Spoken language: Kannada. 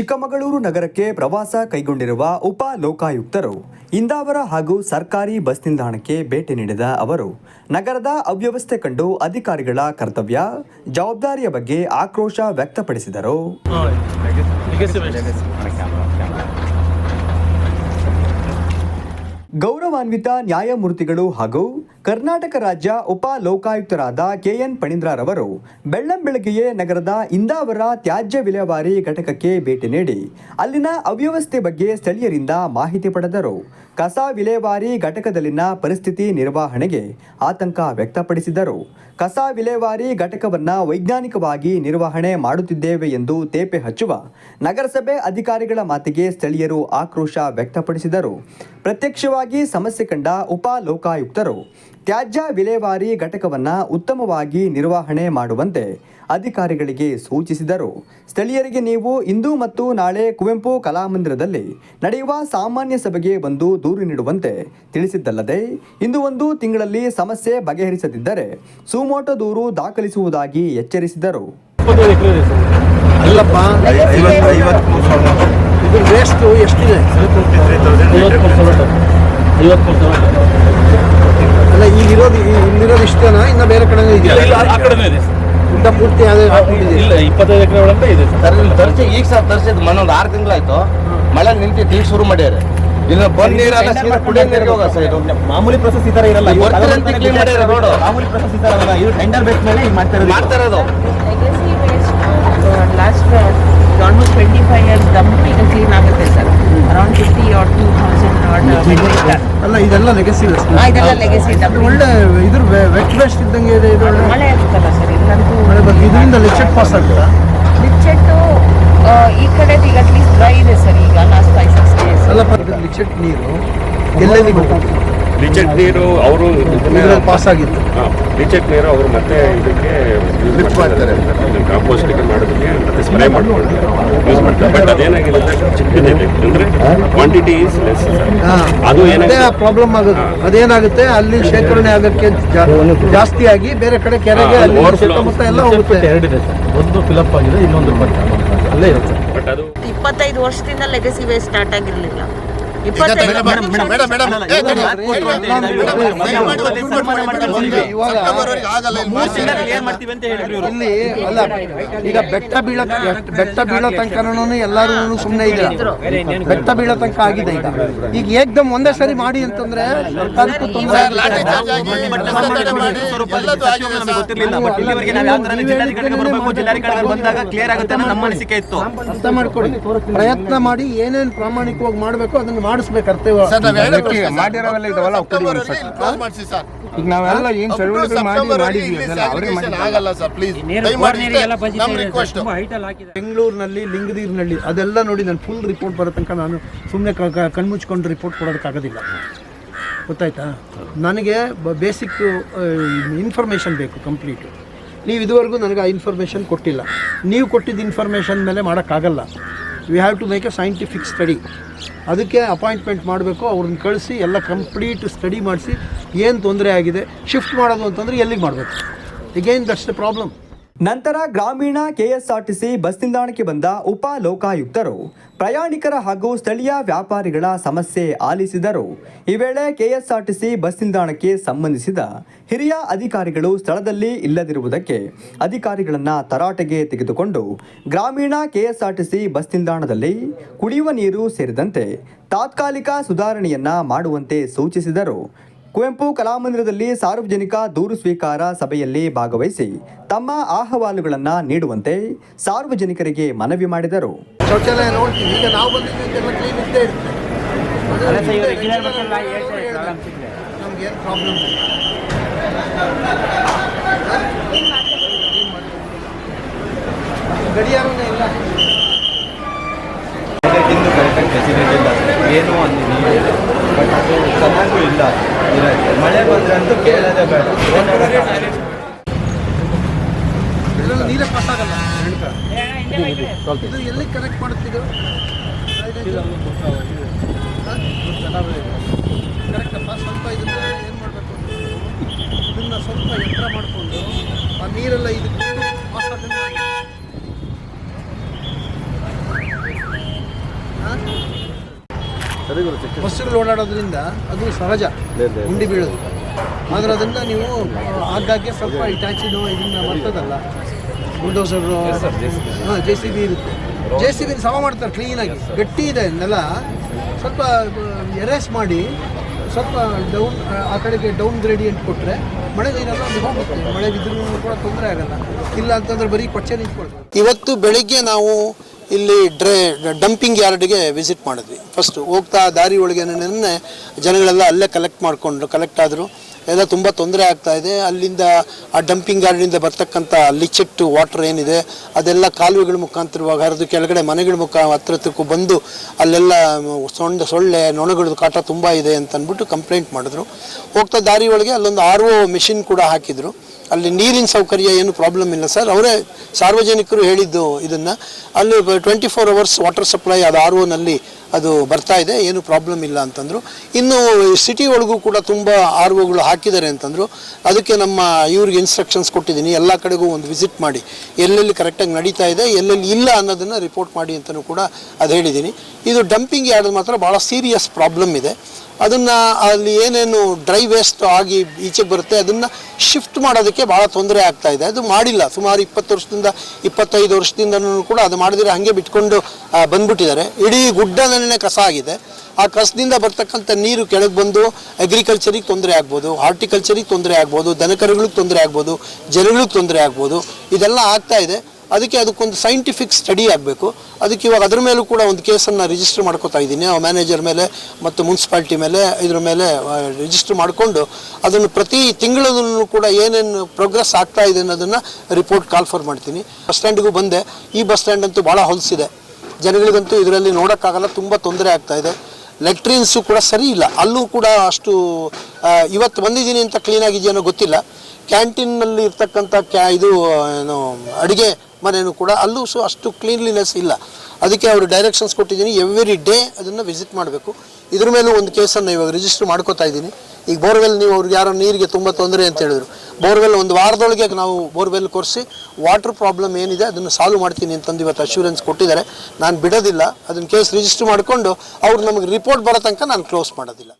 ಚಿಕ್ಕಮಗಳೂರು ನಗರಕ್ಕೆ ಪ್ರವಾಸ ಕೈಗೊಂಡಿರುವ ಉಪ ಲೋಕಾಯುಕ್ತರು, ಇಂದಾವರ ಹಾಗೂ ಸರ್ಕಾರಿ ಬಸ್ ನಿಲ್ದಾಣಕ್ಕೆ ಭೇಟಿ ನೀಡಿದ ಅವರು, ನಗರದ ಅವ್ಯವಸ್ಥೆ ಕಂಡು ಅಧಿಕಾರಿಗಳ ಕರ್ತವ್ಯ ಜವಾಬ್ದಾರಿಯ ಬಗ್ಗೆ ಆಕ್ರೋಶ ವ್ಯಕ್ತಪಡಿಸಿದರು. ಗೌರವಾನ್ವಿತ ನ್ಯಾಯಮೂರ್ತಿಗಳು ಹಾಗೂ ಕರ್ನಾಟಕ ರಾಜ್ಯ ಉಪ ಲೋಕಾಯುಕ್ತರಾದ ಕೆಎನ್ ಪಣೀಂದ್ರರವರು ಬೆಳ್ಳಂಬೆಳಗ್ಗೆಯೇ ನಗರದ ಇಂದಾವರ ತ್ಯಾಜ್ಯ ವಿಲೇವಾರಿ ಘಟಕಕ್ಕೆ ಭೇಟಿ ನೀಡಿ ಅಲ್ಲಿನ ಅವ್ಯವಸ್ಥೆ ಬಗ್ಗೆ ಸ್ಥಳೀಯರಿಂದ ಮಾಹಿತಿ ಪಡೆದರು. ಕಸ ವಿಲೇವಾರಿ ಘಟಕದಲ್ಲಿನ ಪರಿಸ್ಥಿತಿ ನಿರ್ವಹಣೆಗೆ ಆತಂಕ ವ್ಯಕ್ತಪಡಿಸಿದರು. ಕಸ ವಿಲೇವಾರಿ ಘಟಕವನ್ನು ವೈಜ್ಞಾನಿಕವಾಗಿ ನಿರ್ವಹಣೆ ಮಾಡುತ್ತಿದ್ದೇವೆ ಎಂದು ತೇಪೆ ಹಚ್ಚುವ ನಗರಸಭೆ ಅಧಿಕಾರಿಗಳ ಮಾತಿಗೆ ಸ್ಥಳೀಯರು ಆಕ್ರೋಶ ವ್ಯಕ್ತಪಡಿಸಿದರು. ಪ್ರತ್ಯಕ್ಷವಾಗಿ ಸಮಸ್ಯೆ ಕಂಡ ಉಪ ಲೋಕಾಯುಕ್ತರು ತ್ಯಾಜ್ಯ ವಿಲೇವಾರಿ ಘಟಕವನ್ನು ಉತ್ತಮವಾಗಿ ನಿರ್ವಹಣೆ ಮಾಡುವಂತೆ ಅಧಿಕಾರಿಗಳಿಗೆ ಸೂಚಿಸಿದರು. ಸ್ಥಳೀಯರಿಗೆ ನೀವು ಇಂದು ಮತ್ತು ನಾಳೆ ಕುವೆಂಪು ಕಲಾಮಂದಿರದಲ್ಲಿ ನಡೆಯುವ ಸಾಮಾನ್ಯ ಸಭೆಗೆ ಬಂದು ದೂರು ನೀಡುವಂತೆ ತಿಳಿಸಿದ್ದಲ್ಲದೆ ಇಂದು ಒಂದು ತಿಂಗಳಲ್ಲಿ ಸಮಸ್ಯೆ ಬಗೆಹರಿಸದಿದ್ದರೆ ಸುಮೋಟ ದೂರು ದಾಖಲಿಸುವುದಾಗಿ ಎಚ್ಚರಿಸಿದರು. ಅಲ್ಲಪ್ಪ ಇದು ವೇಸ್ಟ್ ಎಷ್ಟಿದೆ ಐವತ್ತು ಸಾವಿರ ಐವತ್ತು ಸಾವಿರ ಅಲ್ಲ ಈಗ ಇರೋದು ಇಲ್ಲಿರೋದು ಇಷ್ಟೇನಾ? ಇನ್ನ ಬೇರೆ ಕಡೆ ಇದೆಯಾ? ಇಲ್ಲ ಆ ಕಡೆನೇ ಇದೆ. ಸರ್ ಉದ್ದ ಪೂರ್ತಿ ಅದೇ ಇಲ್ಲ ಇಪ್ಪತ್ತೈದು ಎಕರೆ ಒಳಗೆ ಇದೆ ಸರ್. ತರ್ಸಿ ತರ್ಸಿ ಈಗ ಸರ್ ತರ್ಸಿದ್ ಮೊನ್ನೆ ಒಂದು ಆರು ತಿಂಗಳಾಯ್ತು. ಮಳೆ ನಿಂತಿ ಈಗ ಶುರು ಮಾಡ್ಯಾರ. ಇನ್ನು ಬಂದ್ ನೀರಲ್ಲ ಸೀದಾ ಕುಡಿಯೋ ನೀರಿಗೆ ಹೋಗ ಸರ್ ಇದು. ಮಾಮೂಲಿ ಪ್ರೊಸೆಸ್ ಈ ತರ ಇರಲ್ಲ. ಈಗ ಬರ್ತಾರೆ ಅಂತ clean ಮಾಡ್ಯಾರ road. ಮಾಮೂಲಿ ಪ್ರೊಸೆಸ್ ಈ ತರ ಅಲ್ಲ ಇದು ಟೆಂಡರ್ ಬೇಸ್ ಮೇಲೆ ಈಗ ಮಾಡ್ತಾ ಇರೋದು. ಮಾಡ್ತಾ ಇರೋದು. Legacy waste last almost 25 years dump ಈಗ ಕ್ಲೀನ್ ಆಗುತ್ತೆ sir. Around fifty or two thousand ಅಲ್ಲ ಇದೆಲ್ಲ ಲೆಗಸಿ ಇದೆಲ್ಲ legacy dump. ಒಳ್ಳೆ ಇದ್ರ ವೆಟ್ ವೆಸ್ಟ್ ಇದ್ದಂಗೆ ಇದೆ ಇದು ಒಳ್ಳೆ ಮಳೆ ಆಗ್ತಲ್ಲ ಸರ್ ಇಲ್ಲಂತೂ ಮಳೆ ಬಗ್ಗೆ ಇದರಿಂದ ಲಿಚ್ಚೆಟ್ ಪಾಸ್ ಆಗ್ತದಾ ಲಿಚ್ಚೆಟ್ಟು ಈ ಕಡೆದು ಈಗ ಅಟ್ಲೀಸ್ಟ್ ಡ್ರೈ ಇದೆ ಸರ್ ಈಗ ಲಾಸ್ಟ್ ಫೈವ್ ಸಿಕ್ಸ್ ಡೇಸ್ ಅಲ್ಲ ಲಿಚ್ಚೆಟ್ ನೀರು ಎಲ್ಲೆಲ್ಲಿ ಹೋಗುತ್ತೆ ಲಿಚೆಟ್ ನೀರು ಅವರು ಪಾಸ್ ಆಗಿತ್ತು ಲಿಚೆಟ್ ನೀರು ಅವರು ಮತ್ತೆ ಇದಕ್ಕೆ ಯೂಸ್ ಮಾಡ್ತಾರೆ. ಕಾಂಪೋಸ್ಟಿಂಗ್ ಮಾಡೋದಕ್ಕೆ ಮತ್ತೆ ಸ್ಪ್ರೇ ಮಾಡ್ಕೊಂಡು ಯೂಸ್ ಮಾಡ್ತಾರೆ. ಬಟ್ ಅದೇನಾಗಿದೆ ಅಂದ್ರೆ ಚಿಕ್ಕದಿದೆ. ಅಂದ್ರೆ ಕ್ವಾಂಟಿಟಿ ಈಸ್ ಲೆಸ್ ಅದು ಏನಾಗುತ್ತೆ ಪ್ರಾಬ್ಲಮ್ ಆಗುತ್ತೆ ಅದೇನಾಗುತ್ತೆ? ಅಲ್ಲಿ ಶೇಖರಣೆ ಆಗಕ್ಕೆ ಜಾ- ಜಾಸ್ತಿ ಆಗಿ ಬೇರೆ ಕಡೆ ಕೆರೆಗೆ ಅಲ್ಲಿ. ಸುತ್ತಮುತ್ತ ಎಲ್ಲ ಹೋಗುತ್ತೆ. ಎರಡಿದೆ ಸರ್ ಒಂದು ಫಿಲಪ್ ಆಗಿದೆ ಇನ್ನೊಂದು ಅಲ್ಲೇ ಇರುತ್ತೆ. ಬಟ್ ಅದು ಇಪ್ಪತ್ತೈದು ವರ್ಷದಿಂದ ಲೆಗಸಿ ವೇಸ್ಟ್ ಸ್ಟಾರ್ಟ್ ಆಗಿರಲಿಲ್ಲ. ಇಪ್ಪತ್ತೈದು ಇವಾಗ ಕ್ಲಿಯರ್ ಮಾಡ್ತೀವಿ. ಅಂತ ಹೇಳಿದ್ರು ಇಲ್ಲಿ ಅಲ್ಲ ಈಗ ಬೆಟ್ಟ ಬೀಳ ಬೆಟ್ಟ ಬೀಳೋ ತನಕನೂ ಎಲ್ಲಾರು ಸುಮ್ಮನೆ ಇದ್ದೀರ? ಬೆಟ್ಟ ಬೀಳೋ ತನಕ ಆಗಿದೆ ಈಗ. ಈಗ ಏಕ್ದಮ್ ಒಂದೇ ಸರಿ ಮಾಡಿ ಅಂತಂದ್ರೆ ಸರ್ಕಾರಕ್ಕೂ ತೊಂದರೆ ನಮಗೆ ಗೊತ್ತಿರಲಿಲ್ಲ. ಬಟ್ ನಾವು ಯಾವ ತರ ಜಿಲ್ಲಾಧಿಕಾರಿಗೆ ಬರಬೇಕು ಜಿಲ್ಲಾಧಿಕಾರಿ ಬಂದಾಗ ಕ್ಲಿಯರ್ ಆಗುತ್ತೆ ಅನ್ನೋ ನಮ್ಮ ಅನಿಸಿಕೆ ಇತ್ತು. ಅರ್ಥ ಮಾಡ್ಕೊಡಿ ಪ್ರಯತ್ನ ಮಾಡಿ ಏನೇನ್ ಪ್ರಾಮಾಣಿಕವಾಗಿ ಮಾಡಬೇಕು ಅದನ್ನು ಮಾಡಿಸ್ಬೇಕು ಕರ್ತವ್ಯ ಮಾಡಿರೋವೆಲ್ಲ ಇದಾವಲ್ಲ ಅವು ಕೊಡಿ ಸರ್. ಈಗ ನಾವೆಲ್ಲ ಏನ್ ಚಳುವಳಿ ಮಾಡಿ ಮಾಡಿದ್ವಿ ಅದೆಲ್ಲ ಅವ್ರಿಗೆ ಆಗಲ್ಲ ಸರ್ ಪ್ಲೀಸ್ ನಮ್ಮ ರಿಕ್ವೆಸ್ಟ್ ಬೆಂಗಳೂರಿನಲ್ಲಿ ಲಿಂಗದೀರ್ನಳ್ಳಿ ಅದೆಲ್ಲ ನೋಡಿ ನಾನು ಫುಲ್ ರಿಪೋರ್ಟ್ ಬರೋ ತನಕ ನಾನು ಸುಮ್ಮನೆ ಕಣ್ಮುಚ್ಕೊಂಡು ರಿಪೋರ್ಟ್ ಕೊಡೋದಕ್ಕಾಗೋದಿಲ್ಲ ಗೊತ್ತಾಯ್ತಾ? ನನಗೆ ಬೇಸಿಕ್ ಇನ್ಫಾರ್ಮೇಷನ್ ಬೇಕು ಕಂಪ್ಲೀಟ್ ನೀವು ಇದುವರೆಗೂ ನನಗೆ ಆ ಇನ್ಫಾರ್ಮೇಷನ್ ಕೊಟ್ಟಿಲ್ಲ. ನೀವು ಕೊಟ್ಟಿದ್ದ ಇನ್ಫಾರ್ಮೇಷನ್ ಮೇಲೆ ಮಾಡೋಕ್ಕಾಗಲ್ಲ. We have to make a scientific study ಅದಕ್ಕೆ ಅಪಾಯಿಂಟ್ಮೆಂಟ್ ಮಾಡಬೇಕು, ಅವ್ರನ್ನ ಕಳಿಸಿ, ಎಲ್ಲ ಕಂಪ್ಲೀಟ್ ಸ್ಟಡಿ ಮಾಡಿಸಿ, ಏನು ತೊಂದರೆ ಆಗಿದೆ ಶಿಫ್ಟ್ ಮಾಡೋದು ಅಂತಂದರೆ ಎಲ್ಲಿಗೆ ಮಾಡಬೇಕು? ಎಗೈನ್ ದಟ್ಸ್ ದ ಪ್ರಾಬ್ಲಮ್ ನಂತರ ಗ್ರಾಮೀಣ ಕೆಎಸ್ಆರ್ಟಿಸಿ ಬಸ್ ನಿಲ್ದಾಣಕ್ಕೆ ಬಂದ ಉಪ ಲೋಕಾಯುಕ್ತರು ಪ್ರಯಾಣಿಕರ ಹಾಗೂ ಸ್ಥಳೀಯ ವ್ಯಾಪಾರಿಗಳ ಸಮಸ್ಯೆ ಆಲಿಸಿದರು. ಈ ವೇಳೆ ಕೆಎಸ್ಆರ್ಟಿಸಿ ಬಸ್ ನಿಲ್ದಾಣಕ್ಕೆ ಸಂಬಂಧಿಸಿದ ಹಿರಿಯ ಅಧಿಕಾರಿಗಳು ಸ್ಥಳದಲ್ಲಿ ಇಲ್ಲದಿರುವುದಕ್ಕೆ ಅಧಿಕಾರಿಗಳನ್ನು ತರಾಟೆಗೆ ತೆಗೆದುಕೊಂಡು ಗ್ರಾಮೀಣ ಕೆಎಸ್ಆರ್ಟಿಸಿ ಬಸ್ ನಿಲ್ದಾಣದಲ್ಲಿ ಕುಡಿಯುವ ನೀರು ಸೇರಿದಂತೆ ತಾತ್ಕಾಲಿಕ ಸುಧಾರಣೆಯನ್ನ ಮಾಡುವಂತೆ ಸೂಚಿಸಿದರು. ಕುವೆಂಪು ಕಲಾಮಂದಿರದಲ್ಲಿ ಸಾರ್ವಜನಿಕ ದೂರು ಸ್ವೀಕಾರ ಸಭೆಯಲ್ಲಿ ಭಾಗವಹಿಸಿ ತಮ್ಮ ಅಹವಾಲುಗಳನ್ನು ನೀಡುವಂತೆ ಸಾರ್ವಜನಿಕರಿಗೆ ಮನವಿ ಮಾಡಿದರು. ಶೌಚಾಲಯ ನೋಡ್ತೀವಿ ಈಗ ನಾವು ಬಂದಿದ್ದೆಲ್ಲ ಕ್ಲೀನ್ ಇದ್ದೇ ಇರುತ್ತೆ. ನಮ್ಗೆ ಏನು ಪ್ರಾಬ್ಲಮ್ ಗಡಿಯಾರನೇ ಇಲ್ಲ. ಏನು ಇಲ್ಲ. ಬಟ್ ಅದು ಚೆನ್ನಾಗೂ ಇಲ್ಲ. ಇರೋಕ್ಕೆ ಮಳೆ ಬಂದರೆ ಅಂತೂ ಕೇಳೋದೇ ಬೇಡ. ನೀರೇ ಪಾಸ್ ಆಗಲ್ಲ. ಇದು ಎಲ್ಲಿ ಕನೆಕ್ಟ್ ಮಾಡುತ್ತಿದ್ದು ಕರೆಕ್ಟಪ್ಪ ಸ್ವಲ್ಪ ಇದನ್ನ ಏನು ಮಾಡಬೇಕು? ಇದನ್ನ ಸ್ವಲ್ಪ ಎತ್ತರ ಮಾಡಿಕೊಂಡು ಆ ನೀರೆಲ್ಲ ಇದಕ್ಕೆ ಪಾಸ್ ಆದಂಗೆ ಮಾಡಿ. ಬಸ್ಸುಗಳು ಓಡಾಡೋದ್ರಿಂದ ಅದು ಸಹಜ ಗುಂಡಿ ಬೀಳೋದು. ಆದರೆ ಅದನ್ನ ನೀವು ಆಗಾಗ್ಗೆ ಸ್ವಲ್ಪ ಇಟಾಚಿನೋ ಇದನ್ನ ಬರ್ತದಲ್ಲ ಬುಲ್ಡೋಸರ್ ಹಾಂ ಜೆ ಸಿ ಬಿ ಇರುತ್ತೆ. ಜೆ ಸಿ ಬಿ ಸಮ ಮಾಡ್ತಾರೆ ಕ್ಲೀನಾಗಿ ಗಟ್ಟಿ ಇದೆ ನೆಲ ಸ್ವಲ್ಪ ಎರೇಸ್ ಮಾಡಿ ಸ್ವಲ್ಪ ಡೌನ್ ಆ ಕಡೆಗೆ ಡೌನ್ ಗ್ರೇಡಿಯಂಟ್ ಕೊಟ್ಟರೆ ಮಳೆ ನೀರೆಲ್ಲ ಹೋಗುತ್ತೆ. ಮಳೆ ಬಿದ್ದರೂ ಕೂಡ ತೊಂದರೆ ಆಗಲ್ಲ. ಇಲ್ಲ ಅಂತಂದ್ರೆ ಬರೀ ಕೊಚ್ಚೆ ನಿಂತ್ಕೊಳ್ತಾರೆ ಇವತ್ತು ಬೆಳಿಗ್ಗೆ ನಾವು ಇಲ್ಲಿ ಡ್ರೈ ಡಂಪಿಂಗ್ ಯಾರ್ಡ್ಗೆ ವಿಸಿಟ್ ಮಾಡಿದ್ವಿ. ಫಸ್ಟು ಹೋಗ್ತಾ ದಾರಿ ಒಳಗೆ ನಿನ್ನೆ ಜನಗಳೆಲ್ಲ ಅಲ್ಲೇ ಕಲೆಕ್ಟ್ ಮಾಡಿಕೊಂಡ್ರು ಕಲೆಕ್ಟ್ ಆದರು. ಎಲ್ಲ ತುಂಬ ತೊಂದರೆ ಆಗ್ತಾ ಇದೆ. ಅಲ್ಲಿಂದ ಆ ಡಂಪಿಂಗ್ ಯಾರ್ಡಿಂದ ಬರ್ತಕ್ಕಂಥ ಲಿಚೆಟ್ ವಾಟರ್ ಏನಿದೆ, ಅದೆಲ್ಲ ಕಾಲುವೆಗಳ ಮುಖಾಂತರವಾಗಿ ಹರಿದು ಕೆಳಗಡೆ ಮನೆಗಳ ಮುಖ ಹತ್ರ ಹತ್ರಕ್ಕೂ ಬಂದು ಅಲ್ಲೆಲ್ಲ ಸೊಂಡ, ಸೊಳ್ಳೆ ನೊಣಗಳದ್ದು ಕಾಟ ತುಂಬ ಇದೆ ಅಂತ ಅಂದ್ಬಿಟ್ಟು ಕಂಪ್ಲೇಂಟ್ ಮಾಡಿದ್ರು. ಹೋಗ್ತಾ ದಾರಿ ಒಳಗೆ ಅಲ್ಲೊಂದು ಆರ್ ಒ ಮಿಷಿನ್ ಕೂಡ ಹಾಕಿದ್ರು. ಅಲ್ಲಿ ನೀರಿನ ಸೌಕರ್ಯ ಏನು ಪ್ರಾಬ್ಲಮ್ ಇಲ್ಲ ಸರ್. ಅವರೇ ಸಾರ್ವಜನಿಕರು ಹೇಳಿದ್ದು ಇದನ್ನು. ಅಲ್ಲಿ twenty four hours water supply ಅದು ಆರ್ ಓನಲ್ಲಿ ಅದು ಬರ್ತಾ ಇದೆ. ಏನು ಪ್ರಾಬ್ಲಮ್ ಇಲ್ಲ ಅಂತಂದರು. ಇನ್ನು ಸಿಟಿ ಒಳಗೂ ಕೂಡ ತುಂಬ ಆರ್ ಒಗಳು ಹಾಕಿದ್ದಾರೆ ಅಂತಂದರು. ಅದಕ್ಕೆ ನಮ್ಮ ಇವ್ರಿಗೆ ಇನ್ಸ್ಟ್ರಕ್ಷನ್ಸ್ ಕೊಟ್ಟಿದ್ದೀನಿ. ಎಲ್ಲ ಕಡೆಗೂ ಒಂದು ವಿಸಿಟ್ ಮಾಡಿ. ಎಲ್ಲೆಲ್ಲಿ ಕರೆಕ್ಟಾಗಿ ನಡೀತಾ ಇದೆ, ಎಲ್ಲೆಲ್ಲಿ ಇಲ್ಲ ಅನ್ನೋದನ್ನು ರಿಪೋರ್ಟ್ ಮಾಡಿ ಅಂತಲೂ ಕೂಡ ಅದು ಹೇಳಿದ್ದೀನಿ. ಇದು ಡಂಪಿಂಗ್ ಯಾರ್ಡ್ ಮಾತ್ರ ಭಾಳ ಸೀರಿಯಸ್ ಪ್ರಾಬ್ಲಮ್ ಇದೆ. ಅದನ್ನು ಅಲ್ಲಿ ಏನೇನು ಡ್ರೈ ವೇಸ್ಟ್ ಆಗಿ ಈಚೆಗೆ ಬರುತ್ತೆ, ಅದನ್ನು ಶಿಫ್ಟ್ ಮಾಡೋದಕ್ಕೆ ಭಾಳ ತೊಂದರೆ ಆಗ್ತಾ ಇದೆ. ಅದು ಮಾಡಿಲ್ಲ. ಸುಮಾರು ಇಪ್ಪತ್ತು ವರ್ಷದಿಂದ, ಇಪ್ಪತ್ತೈದು ವರ್ಷದಿಂದ ಕೂಡ ಅದು ಮಾಡಿದ್ರೆ ಹಾಗೆ ಬಿಟ್ಕೊಂಡು ಬಂದ್ಬಿಟ್ಟಿದ್ದಾರೆ. ಇಡೀ ಗುಡ್ಡನೇ ಕಸ ಆಗಿದೆ. ಆ ಕಸದಿಂದ ಬರ್ತಕ್ಕಂಥ ನೀರು ಕೆಳಗೆ ಬಂದು ಅಗ್ರಿಕಲ್ಚರಿಗೆ ತೊಂದರೆ ಆಗ್ಬೋದು ಹಾರ್ಟಿಕಲ್ಚರಿಗೆ ತೊಂದರೆ ಆಗ್ಬೋದು, ದನಕರುಗಳಿಗೆ ತೊಂದರೆ ಆಗ್ಬೋದು, ಜನಗಳಿಗೆ ತೊಂದರೆ ಆಗ್ಬೋದು, ಇದೆಲ್ಲ ಆಗ್ತಾ ಇದೆ. ಅದಕ್ಕೆ ಅದಕ್ಕೊಂದು ಸೈಂಟಿಫಿಕ್ ಸ್ಟಡಿ ಆಗಬೇಕು. ಅದಕ್ಕೆ ಇವಾಗ ಅದ್ರ ಮೇಲೂ ಕೂಡ ಒಂದು ಕೇಸನ್ನು ರಿಜಿಸ್ಟರ್ ಮಾಡ್ಕೋತಾ ಇದ್ದೀನಿ. ಆ ಮ್ಯಾನೇಜರ್ ಮೇಲೆ ಮತ್ತು ಮುನ್ಸಿಪಾಲ್ಟಿ ಮೇಲೆ, ಇದ್ರ ಮೇಲೆ ರಿಜಿಸ್ಟರ್ ಮಾಡಿಕೊಂಡು ಅದನ್ನು ಪ್ರತಿ ತಿಂಗಳಲ್ಲೂ ಕೂಡ ಏನೇನು ಪ್ರೋಗ್ರೆಸ್ ಆಗ್ತಾ ಇದೆ ಅನ್ನೋದನ್ನು ರಿಪೋರ್ಟ್ ಕಾಲ್ಫರ್ ಮಾಡ್ತೀನಿ. ಬಸ್ ಸ್ಟ್ಯಾಂಡಿಗೂ ಬಂದೆ. ಈ ಬಸ್ ಸ್ಟ್ಯಾಂಡ್ ಅಂತೂ ಭಾಳ ಹೊಲಸಿದೆ. ಜನಗಳಿಗಂತೂ ಇದರಲ್ಲಿ ನೋಡೋಕ್ಕಾಗಲ್ಲ, ತುಂಬ ತೊಂದರೆ ಆಗ್ತಾ ಇದೆ. ಲೆಟ್ರಿನ್ಸು ಕೂಡ ಸರಿ ಇಲ್ಲ. ಅಲ್ಲೂ ಕೂಡ ಅಷ್ಟು ಇವತ್ತು ಬಂದಿದ್ದೀನಿ ಅಂತ ಕ್ಲೀನಾಗಿದೆಯೋ ಗೊತ್ತಿಲ್ಲ. ಕ್ಯಾಂಟೀನ್ನಲ್ಲಿ ಇರ್ತಕ್ಕಂಥ ಕ್ಯಾ ಇದು ಏನು, ಅಡುಗೆ ಮನೆಯೂ ಕೂಡ ಅಲ್ಲೂ ಸಹ ಅಷ್ಟು ಕ್ಲೀನ್ಲಿನೆಸ್ ಇಲ್ಲ. ಅದಕ್ಕೆ ಅವರು ಡೈರೆಕ್ಷನ್ಸ್ ಕೊಟ್ಟಿದ್ದೀನಿ. ಎವ್ರಿ ಡೇ ಅದನ್ನು ವಿಸಿಟ್ ಮಾಡಬೇಕು. ಇದ್ರ ಮೇಲೂ ಒಂದು ಕೇಸನ್ನು ಇವಾಗ ರಿಜಿಸ್ಟರ್ ಮಾಡ್ಕೋತಾ ಇದ್ದೀನಿ. ಈಗ ಬೋರ್ವೆಲ್ ನೀವು ಅವ್ರಿಗೆ ಯಾರೋ ನೀರಿಗೆ ತುಂಬ ತೊಂದರೆ ಅಂತ ಹೇಳಿದ್ರು. ಬೋರ್ವೆಲ್ ಒಂದು ವಾರದೊಳಗೆ ನಾವು ಬೋರ್ವೆಲ್ ಕೊರೆಸಿ ವಾಟರ್ ಪ್ರಾಬ್ಲಮ್ ಏನಿದೆ ಅದನ್ನು ಸಾಲ್ವ್ ಮಾಡ್ತೀನಿ ಅಂತಂದು ಇವತ್ತು ಅಶ್ಯೂರೆನ್ಸ್ ಕೊಟ್ಟಿದ್ದಾರೆ. ನಾನು ಬಿಡೋದಿಲ್ಲ. ಅದನ್ನು ಕೇಸ್ ರಿಜಿಸ್ಟರ್ ಮಾಡಿಕೊಂಡು ಅವ್ರು ನಮಗೆ ರಿಪೋರ್ಟ್ ಬರೋ ತನಕ ನಾನು ಕ್ಲೋಸ್ ಮಾಡೋದಿಲ್ಲ.